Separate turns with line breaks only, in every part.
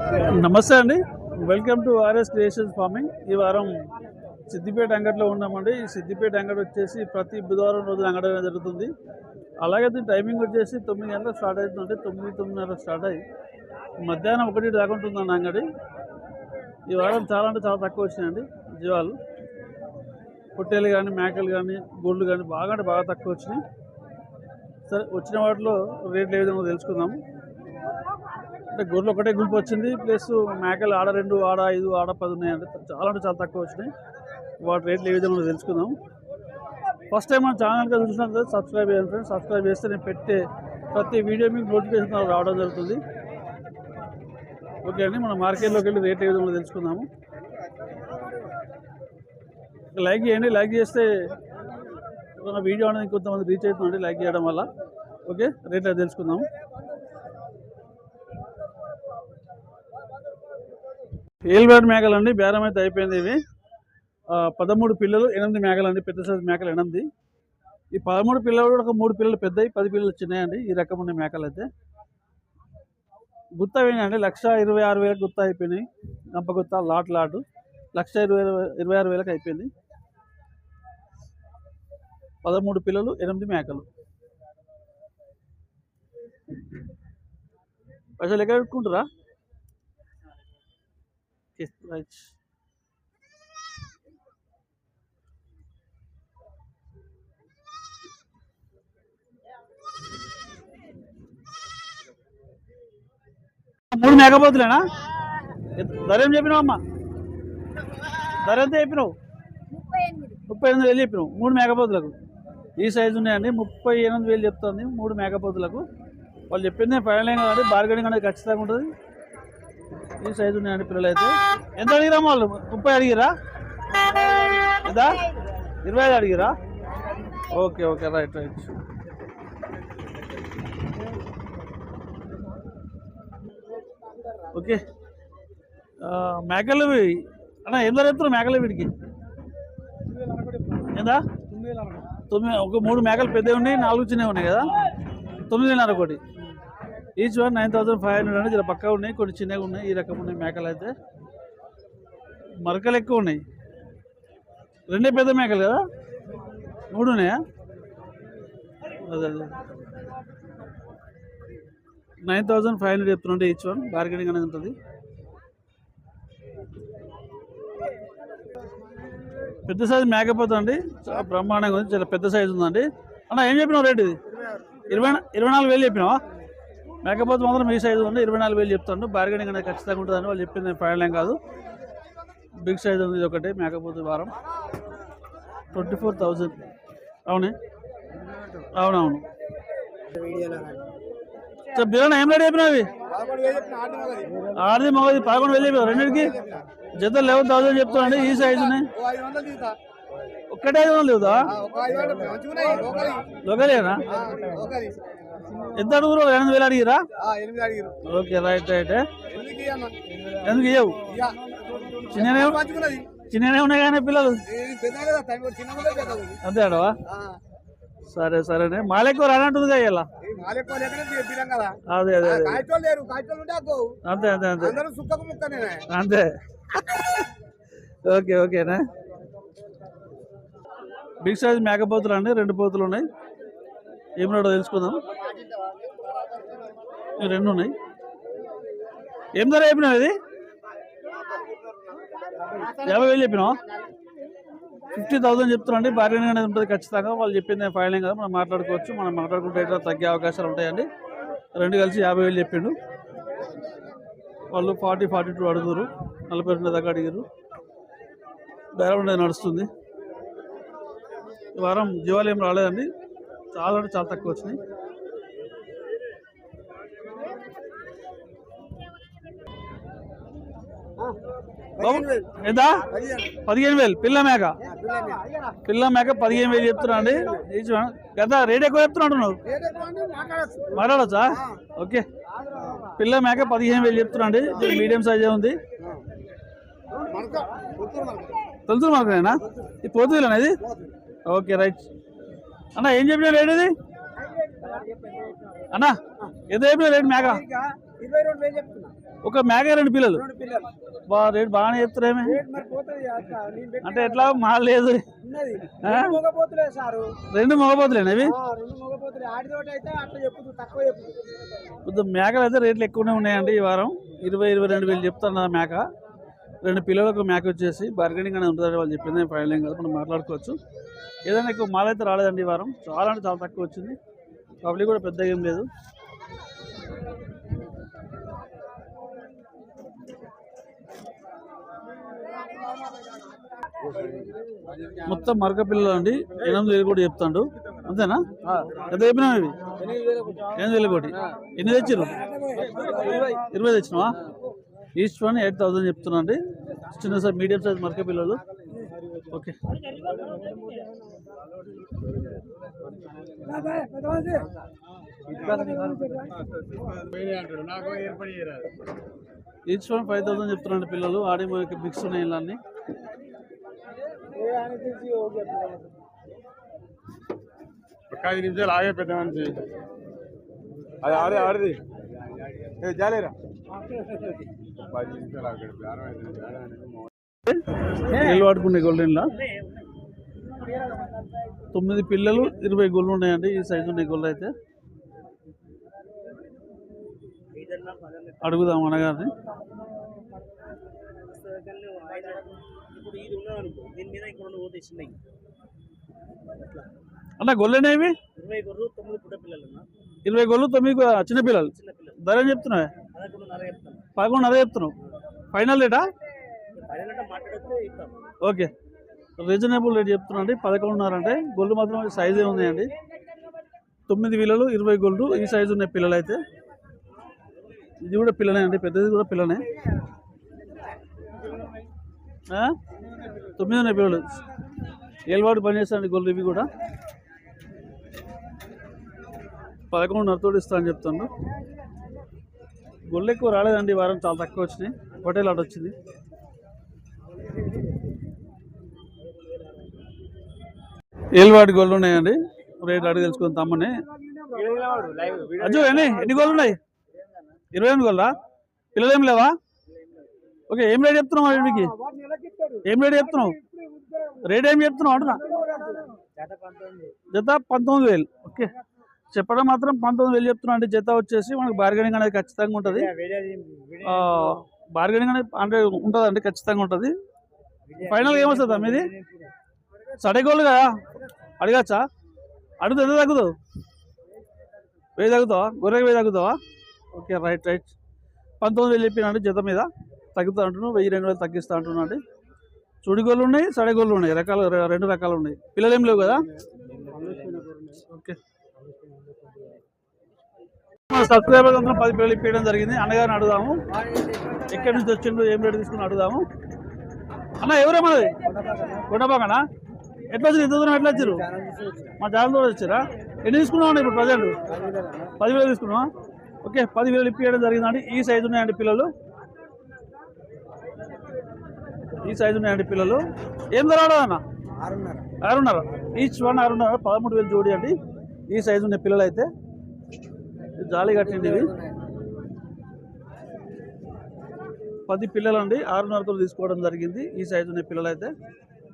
నమస్తే అండి. Welcome to RS creations farming ఈ వారం సిద్దిపేట అంగడిలో ఉన్నామండి. ఈ సిద్దిపేట అంగడి వచ్చేసి ప్రతి బుధవారం రోజున అంగడి అనేది జరుగుతుంది. అలాగే దీని టైమింగ్ వచ్చేసి తొమ్మిది గంటలకు స్టార్ట్ అవుతుందంటే తొమ్మిది తొమ్మిదిన్నర స్టార్ట్ అయ్యి మధ్యాహ్నం ఒకటి దాకా ఉంటుందండి అంగడి. ఈ వారం చాలా అంటే చాలా తక్కువ వచ్చినాయండి జీవాలు. పొట్టేలు కానీ మేకలు కానీ గోళ్ళు కానీ బాగా అంటే బాగా తక్కువ వచ్చినాయి. సరే వచ్చిన వాటిలో రేట్లు ఏ విధంగా తెలుసుకుందాము అంటే గొర్రెలు ఒకటే గుంపు వచ్చింది. ప్లస్ మేకలు ఆడ రెండు ఆడ ఐదు ఆడ పది ఉన్నాయండి చాలా అంటే చాలా తక్కువ వచ్చినాయి. వాటి రేట్లు ఏ విధంగా తెలుసుకుందాం. ఫస్ట్ టైం మన ఛానల్గా చూసినట్లయితే సబ్స్క్రైబ్ చేయండి ఫ్రెండ్స్ సబ్స్క్రైబ్ చేస్తే నేను పెట్టే ప్రతి వీడియో మీకు నోటిఫికేషన్ రావడం జరుగుతుంది. ఓకే అండి మన మార్కెట్లోకి వెళ్ళి రేట్ ఏ విధంగా తెలుసుకుందాము. లైక్ చేయండి. లైక్ చేస్తే వీడియో అనేది కొంతమంది రీచ్ అవుతుందండి లైక్ చేయడం వల్ల. ఓకే రేట్ అది తెలుసుకుందాము. ఏల్బేర్ మేకలు అండి బేరం అయితే అయిపోయింది ఇవి. పదమూడు పిల్లలు ఎనిమిది మేకలు అండి పెద్ద సైజు మేకలు ఎనిమిది. ఈ పదమూడు పిల్లలు కూడా ఒక మూడు పిల్లలు పెద్దవి పది పిల్లలు చిన్నాయండి ఈ రకం ఉన్న మేకలు అయితే గుత్త వేయండి లక్ష ఇరవై ఆరు వేలకు గుత్త అయిపోయినాయి. గంప గుత్త లాట్ లాటు. లక్ష ఇరవై ఇరవై ఆరు వేలకు అయిపోయింది. పదమూడు పిల్లలు ఎనిమిది మేకలు. పైసలు ఎక్కడ పెట్టుకుంటారా రైట్ మూడు మేకపోతులేనా? ధర ఏం చెప్పినావు అమ్మా? ధర ఎంత చెప్పినావు?
ముప్పై ఎనిమిది
వేలు చెప్పినావు. మూడు మేకపోతులకు. ఈ సైజు ఉన్నాయండి. ముప్పై ఎనిమిది వేలు చెప్తుంది మూడు మేకపోతులకు. వాళ్ళు చెప్పింది ఫైనల్ కానీ బార్గెనింగ్ అనేది ఖచ్చితంగా ఉంటుంది. ఈ సైజు ఉన్నాయండి పిల్లలు అయితే ఎంత అడిగిరా వాళ్ళు ముప్పై అడిగిరా? ఎంత ఇరవై ఐదు అడిగిరా? Okay okay right right. Okay. మేకలు. అన్న ధర చెప్తున్నారు మేకలు వీడికి? ఎంత తొమ్మిది ఒక మూడు మేకలు పెద్దవి ఉన్నాయి నాలుగు చిన్నవి ఉన్నాయి కదా? తొమ్మిదిన్నర ఒకటి. Each one nine thousand five hundred అనేది ఇలా పక్కా ఉన్నాయి కొన్ని చిన్నవి ఉన్నాయి ఈ రకం ఉన్నాయి మేకలు అయితే. మరకలు ఎక్కువ ఉన్నాయి. రెండే పెద్ద మేకలు కదా? మూడు ఉన్నాయా? అదే అదే. నైన్ థౌసండ్ ఫైవ్ హండ్రెడ్ చెప్తుంటే ఈచ్ వన్ బార్గెనింగ్ అనేది ఉంటుంది. పెద్ద సైజు మేకపోతే అండి. చాలా బ్రహ్మాండంగా ఉంది చాలా పెద్ద సైజు ఉందండి. అన్న ఏం చెప్పినావు రేట్ ఇది? ఇరవై ఇరవై నాలుగు వేలు చెప్పినావా? మేకపోతే మాత్రం ఈ సైజు ఉంది ఇరవై నాలుగు వేలు చెప్తాను. బార్గెనింగ్ అనేది ఖచ్చితంగా ఉంటుందని వాళ్ళు చెప్పింది ఫైనల్ ఏం కాదు. బిగ్ సైజ్ ఉంది ఇది ఒకటి మేకపోతే వారం. ట్వంటీ ఫోర్ థౌజండ్ అవునే? అవునవును. బిర్యానీ ఏం రేట్ చెప్పినవి ఇవి ఆరుది మగది పదకొండు వేలు చెప్పారు రెండింటికి? జత లెవెన్ థౌసండ్ చెప్తానండి ఈ సైజుని ఒక్కటే లేవుదా లోకలేనా? ఎంత అడుగురు? ఎనిమిది వేలు అడిగిరా ఓకే రైట్ రైట్. ఎందుకు ఇవ్వవు చిన్ననే చిన్ననే ఉన్నాయి కానీ పిల్లలు. అంతే అడవా? సరే సరేనే. మాలెక్కువ రానంటుంది ఇలా అదే అదే అంతే అంతే అంతే. అంతే. ఓకే ఓకేనా? బిగ్ సైజ్ మేకపోతులు అండి రెండు పోతులు ఉన్నాయి. ఏం రాడో తెలుసుకుందాం. ఈ రెండు ఉన్నాయి. ఏం ధర చెప్పినావు ఇది? యాభై వేలు చెప్పినావు? ఫిఫ్టీ థౌసండ్ చెప్తున్నాండి బార్గెనింగ్ అనేది ఉంటుంది ఖచ్చితంగా. వాళ్ళు చెప్పింది ఫైనల్ కదా మనం మాట్లాడుకోవచ్చు. మనం మాట్లాడుకుంటే తగ్గే అవకాశాలు ఉంటాయండి. రెండు కలిసి యాభై వేలు చెప్పిండు. వాళ్ళు ఫార్టీ ఫార్టీ టూ అడుగురు. నలభై రెండు దాకా అడిగారు బేరం నడుస్తుంది. ఈ వారం జీవాలు ఏం రాలేదండి. చాలా అంటే చాలా తక్కువ వచ్చినాయి. ఎంత పదిహేను వేలు పిల్ల మేక. పిల్ల మేక పదిహేను వేలు చెప్తున్నా అండి. గత రేట్ ఎక్కువ చెప్తున్నాడు నువ్వు మాట్లాడచ్చా? ఓకే. పిల్ల మేక పదిహేను వేలు చెప్తున్నా అండి. మీడియం సైజే ఉంది. తెలుసు మాకేనా ఇది పోతుందిలేనా ఇది? Okay right. అన్న ఏం చెప్పిన రేట్ ఇది? అన్న ఎంత చెప్పిన రేట్ మేక? ఒక మేక రెండు పిల్లలు. బా రేటు బాగానే చెప్తారేమే అంటే ఎట్లా? మా లేదు.
రెండు మొగపోతులే
కొద్దిగా మగపోతులేనా మేకలు అయితే రేట్లు ఎక్కువనే ఉన్నాయండి ఈ వారం. ఇరవై ఇరవై రెండు వేలు చెప్తాను మేక. రెండు పిల్లలకు మ్యాక్ వచ్చేసి బార్గెనింగ్ అనేది ఉంటుందని వాళ్ళు చెప్పింది. ఫైనల్ ఏం కాదు మనం మాట్లాడుకోవచ్చు. ఏదైనా ఎక్కువ మాల్ అయితే రాలేదండి ఈ వారం. చాలా అంటే చాలా తక్కువ వచ్చింది. పబ్లిక్ కూడా పెద్దగా ఏం లేదు. మొత్తం మరక పిల్లలు అండి. ఎనిమిది వేలు కూడా చెప్తాడు. అంతేనా? ఎంత చెప్పినా ఇవి? ఎనిమిది వేల కోటి. ఎన్ని తెచ్చిరు ఇరవై తెచ్చినావా? ఈస్ట్ వన్ ఎయిట్ థౌసండ్ చెప్తున్నా అండి. చిన్న సైజ్ మీడియం సైజ్ మరక పిల్లలు. Okay each one five thousand చెప్తున్నాండి పిల్లలు. ఆడి మిక్స్ ఉన్నాయి ఇలా అన్ని
ఐదు నిమిషాలు ఆగే పెద్ద మనిషి అది ఆడే ఆడది. జాలేరా?
నీళ్ళు వాడుకునే గొల్లెన్లా తొమ్మిది పిల్లలు ఇరవై గొల్లు ఉన్నాయండి. ఈ సైజు ఉన్నాయి గొల్లు అయితే. అడుగుదాం అనగానే అన్న గొల్లెనేవి
ఇరవై
గొల్లు తొమ్మిది గు- చిన్న పిల్లలు.
చిన్న పిల్లలు.
ధర ఏం చెప్తున్నావే?
పదకొండున్నర చెప్తాను
పదకొండున్నర చెప్తున్నావు. ఫైనల్ రేటా ఓకే. రీజనబుల్ రేట్ చెప్తున్నా అండి. పదకొండున్నర అంటే గొల్లు మాత్రం సైజే ఉన్నాయండి. తొమ్మిది పిల్లలు ఇరవై గొల్లు ఈ సైజు ఉన్నాయి పిల్లలు అయితే ఇది కూడా పిల్లనే అండి. పెద్దది కూడా పిల్లనే? తొమ్మిది ఉన్నాయి పిల్లలు. ఏలవాడు పని చేస్తానండి గొల్లు ఇవి కూడా. పదకొండున్నరతో ఇస్తా అని చెప్తాను. గొల్లు ఎక్కువ రాలేదండి వారం చాలా తక్కువ వచ్చినాయి. హోటల్ ఆట వచ్చింది. ఏలువాడి గోళ్ళు ఉన్నాయండి? రేట్ అడిగి తెలుసుకుని తమ్మని. అజ్జు ఎన్ని? ఎన్ని గోళ్ళు ఉన్నాయి? ఇరవై ఎనిమిది గోళ్ళా? పిల్లలు ఏం లేవా? ఓకే ఏం రేట్ చెప్తున్నావు మరి ఏం రేట్ చెప్తున్నావు? రేట్ ఏం చెప్తున్నావు? అంటున్నా. జత పంతొమ్మిది వేలు. ఓకే. చెప్పడం మాత్రం పంతొమ్మిది వేలు చెప్తున్నా అంటే జత వచ్చేసి మనకు బార్గెనింగ్ అనేది ఖచ్చితంగా ఉంటుంది. బార్గెనింగ్ అనేది అంటే ఉంటుంది అండి ఖచ్చితంగా ఉంటుంది. ఫైనల్ ఏమొస్తుందా మీది సడగోళ్ళు కదా? అడగచ్చా? అడుగుతా ఎంత తగ్గుతావు వెయ్యి తగ్గుతావా? గొర్రెకి వెయ్యి తగ్గుతావా? ఓకే రైట్ రైట్ పంతొమ్మిది వేలు చెప్పినండి జత మీద తగ్గుతా అంటున్నావు వెయ్యి రెండు వేలు తగ్గిస్తా అంటున్నా అండి చుడిగోళ్ళు ఉన్నాయి సడగోళ్ళు ఉన్నాయి. రకాలు రెండు రకాలు ఉన్నాయి. పిల్లలు ఏం లేవు కదా? ఓకే మన సబ్స్క్రైబర్స్ అందరం పది పిల్లలు ఇప్పించడం జరిగింది. అన్నగారిని అడుగుదాము. ఎక్కడి నుంచి వచ్చిండు ఏం రేటు తీసుకుని అడుగుదాము. అన్న ఎవరే మనది కొండపాకనా? ఎట్లా వచ్చారు ఇంత దూరం ఎట్లా వచ్చారు మా జాగ్రత్త కూడా వచ్చారా ఎన్ని తీసుకున్నావు ఇప్పుడు ప్రజెంట్? పదివేలు తీసుకున్నావా? ఓకే పదివేలు ఇప్పించడం జరిగిందండి. ఈ సైజు ఉన్నాయండి పిల్లలు. ఈ సైజు ఉన్నాయండి పిల్లలు. ఏం ధర అన్న?
ఆరున్నర.
ఆరున్నర. ఈచ్ వన్ ఆరున్నర పదమూడు వేలు జోడి అండి. ఈ సైజు ఉన్న పిల్లలు అయితే జాలి కట్టిండి ఇవి పది పిల్లలు అండి ఆరున్నరతో తీసుకోవడం జరిగింది. ఈ సైజు ఉన్న పిల్లలు అయితే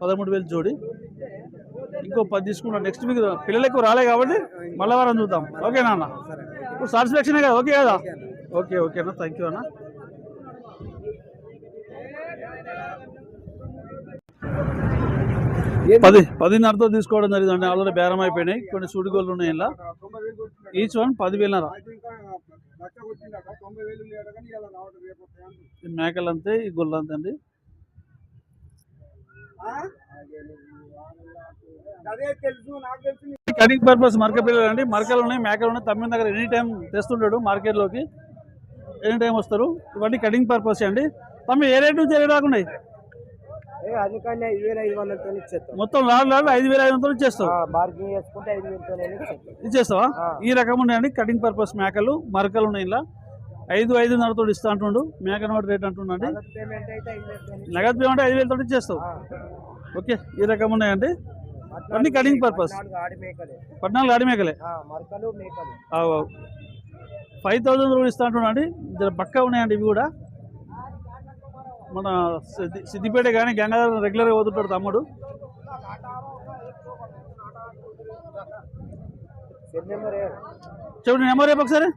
పదమూడు వేలు జోడి. ఇంకో పది తీసుకుంటాం. నెక్స్ట్ వీక్ పిల్లలు ఎక్కువ రాలే కాబట్టి మళ్ళీ వారం చూద్దాం ఓకేనా అన్న ఇప్పుడు సాటిస్ఫాక్షనే కదా? ఓకే కదా? ఓకే ఓకేనా థ్యాంక్ యూ అన్న. పది పదిన్నరతో తీసుకోవడం జరిగిందండి. ఆల్రెడీ బేరం అయిపోయినాయి కొన్ని సూడిగోళ్ళు ఉన్నాయి ఇలా ఈచ్ వన్ పదివేలన్నర మేకలు అంతే ఈ గొల్లు అంతే అండి కటింగ్ పర్పస్ మరక పిల్లలు అండి. మరకలు ఉన్నాయి మేకలు ఉన్నాయి. తమ్మిన దగ్గర ఎనీ టైం తెస్తుంటాడు మార్కెట్లోకి. ఎనీ టైం వస్తారు. ఇవన్నీ కటింగ్ పర్పస్ అండి. తమ్మి ఏ రేట్ రేట్ రాకుండా
అందుకని ఐదు వేల ఐదు వందలతో ఇచ్చేస్తాం.
మొత్తం లాడ్ లాడ్ ఐదు వేల ఐదు ఇచ్చేస్తావు?
బార్గింగ్ చేసుకుంటే ఐదు వేలతో ఇచ్చేస్తాం.
ఇచ్చేస్తావా?
ఆ.
ఈ రకం ఉన్నాయండి కటింగ్ పర్పస్ మేకలు మరకలు ఉన్నాయి ఇలా. ఐదు ఐదున్నరతో ఇస్తా అంటుండు మేక నోటి రేట్ అంటుండండి
ఐదు వేలతో
నగదు పేమెంట్ ఐదు వేలతో ఇచ్చేస్తావు? ఓకే ఈ రకం ఉన్నాయండి. అన్ని కటింగ్ పర్పస్ పద్నాలుగు ఆడి మేకలే. ఫైవ్ థౌజండ్ కూడా ఇస్తా అంటున్నాండి జర పక్కా ఉన్నాయండి ఇవి కూడా. మన సిద్ది సిద్దిపేట కానీ గంగాధర రెగ్యులర్గా పోతుంటాడు తమ్ముడు. చెప్పండి నెంబర్ రేపు ఒకసారి?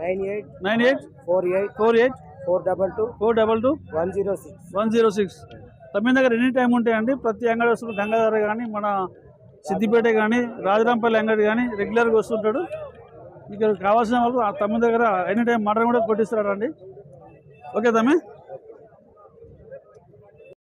Nine eight
nine eight
four eight
four eight
four double two
four double two
one zero six
one zero six. Tammina దగ్గర ఎనీ టైం ఉంటాయండి. ప్రతి అంగడి వస్తుంది గంగాధర కానీ మన సిద్దిపేట కానీ రాజరాంపల్లి అంగడి కానీ రెగ్యులర్గా వస్తుంటాడు. మీకు కావాల్సిన వాళ్ళు ఆ తమ్మి దగ్గర ఎనీ టైం మటన్ కూడా కొట్టిస్తాడండి ఓకే తమ్మి?